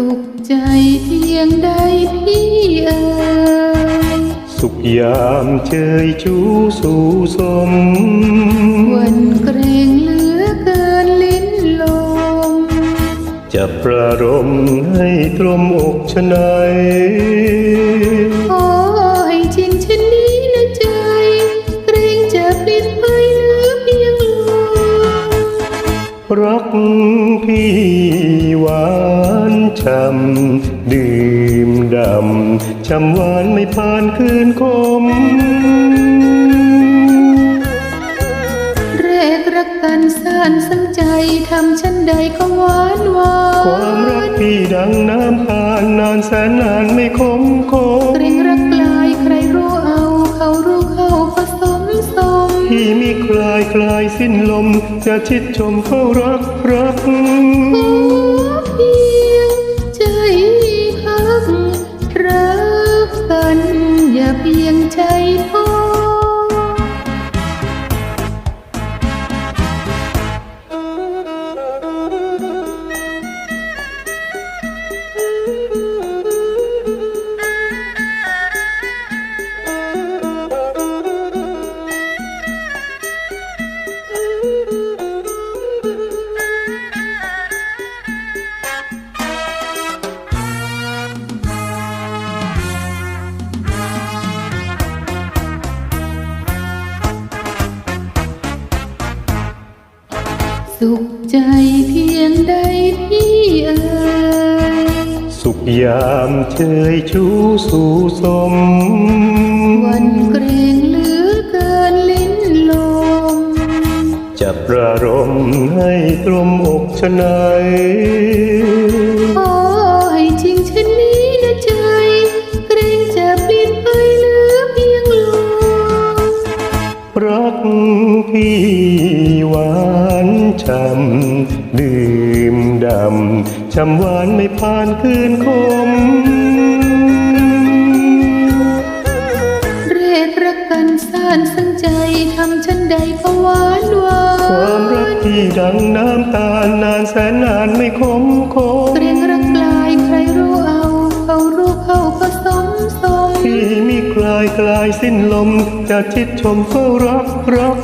สุขใจเพียงใดพี่เอ๋ยสุขยามเชยชูสู่สมวันเกรงเหลือเกินลิ้นลม จะประรมให้ตรมอกชะไหนายขอให้จริงชนนี้นะใจ เกรงจะเปลี่ยนไปเหลือเพียงลมรักพี่หวาน ช่ำดื่มดำช่ำหวานไม่ผ่านคืนคมแรกรักกันสานสังใจทำฉันใดก็หวานหวานความรักพี่ดังน้ำผ่านนานแสนนานไม่คมคมเกรงรักกลายใครรู้เอาเขารู้เข้าผสมสมที่มีคลายคลายสิ้นลมจะชิดชมเฝ้ารักรัก สุขใจเพียงใดพี่เอ๋ยสุขยามเชยชูสู่สม วันเกรงเหลือเกินลิ้นลม จะประรมให้ตรมอกชะไหนาย รักพี่หวานช่ำดื่มดำช่ำหวานไม่ผ่านคืนคม เรกรักกันสานสังใจทำฉันใดก็หวานหวาความรักนที่ดังน้ำตาลนานแสนนานไม่คมคมายกลายสิ้นลมจะชิดชมเฝ้ารักรัก